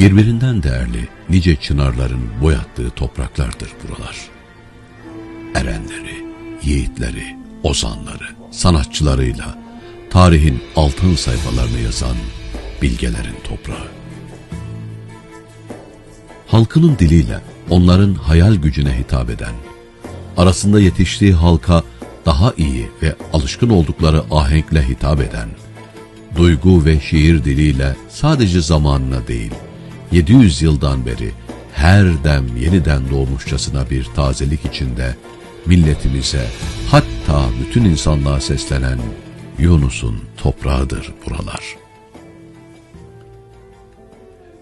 Birbirinden değerli nice çınarların boyattığı topraklardır buralar. Erenleri, yiğitleri, ozanları, sanatçılarıyla tarihin altın sayfalarını yazan bilgelerin toprağı. Halkının diliyle onların hayal gücüne hitap eden, arasında yetiştiği halka daha iyi ve alışkın oldukları ahenkle hitap eden, duygu ve şiir diliyle sadece zamanına değil, 700 yıldan beri her dem yeniden doğmuşçasına bir tazelik içinde milletimize hatta bütün insanlığa seslenen Yunus'un toprağıdır buralar.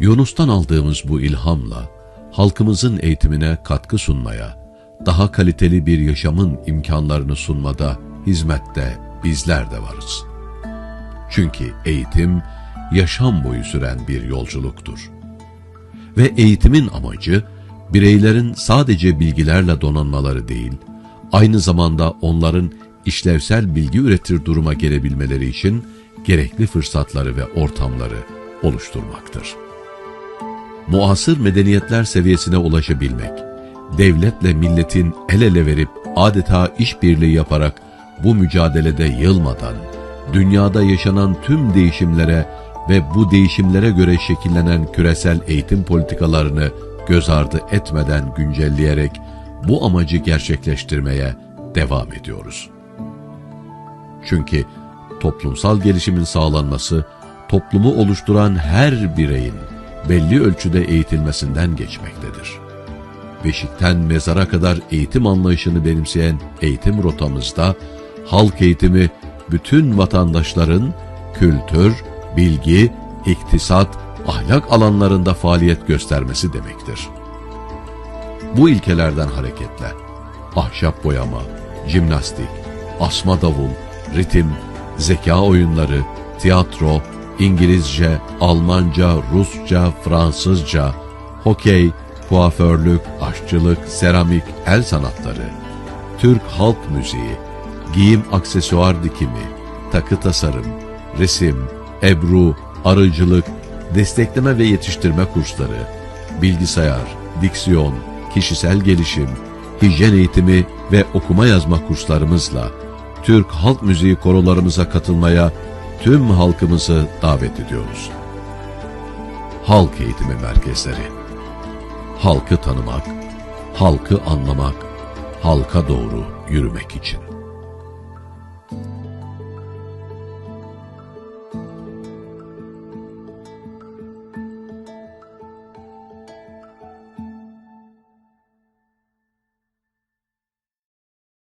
Yunus'tan aldığımız bu ilhamla halkımızın eğitimine katkı sunmaya, daha kaliteli bir yaşamın imkanlarını sunmada, hizmette bizler de varız. Çünkü eğitim yaşam boyu süren bir yolculuktur. Ve eğitimin amacı bireylerin sadece bilgilerle donanmaları değil, aynı zamanda onların işlevsel bilgi üretir duruma gelebilmeleri için gerekli fırsatları ve ortamları oluşturmaktır. Muasır medeniyetler seviyesine ulaşabilmek, devletle milletin el ele verip adeta işbirliği yaparak bu mücadelede yılmadan, dünyada yaşanan tüm değişimlere ve bu değişimlere göre şekillenen küresel eğitim politikalarını göz ardı etmeden güncelleyerek bu amacı gerçekleştirmeye devam ediyoruz. Çünkü toplumsal gelişimin sağlanması, toplumu oluşturan her bireyin belli ölçüde eğitilmesinden geçmektedir. Beşikten mezara kadar eğitim anlayışını benimseyen eğitim rotamızda, halk eğitimi bütün vatandaşların kültür, bilgi, iktisat, ahlak alanlarında faaliyet göstermesi demektir. Bu ilkelerden hareketle ahşap boyama, jimnastik, asma davul, ritim, zeka oyunları, tiyatro, İngilizce, Almanca, Rusça, Fransızca, hokey, kuaförlük, aşçılık, seramik, el sanatları, Türk halk müziği, giyim aksesuar dikimi, takı tasarım, resim, ebru, arıcılık, destekleme ve yetiştirme kursları, bilgisayar, diksiyon, kişisel gelişim, hijyen eğitimi ve okuma yazma kurslarımızla Türk halk müziği korolarımıza katılmaya tüm halkımızı davet ediyoruz. Halk eğitimi merkezleri. Halkı tanımak, halkı anlamak, halka doğru yürümek için.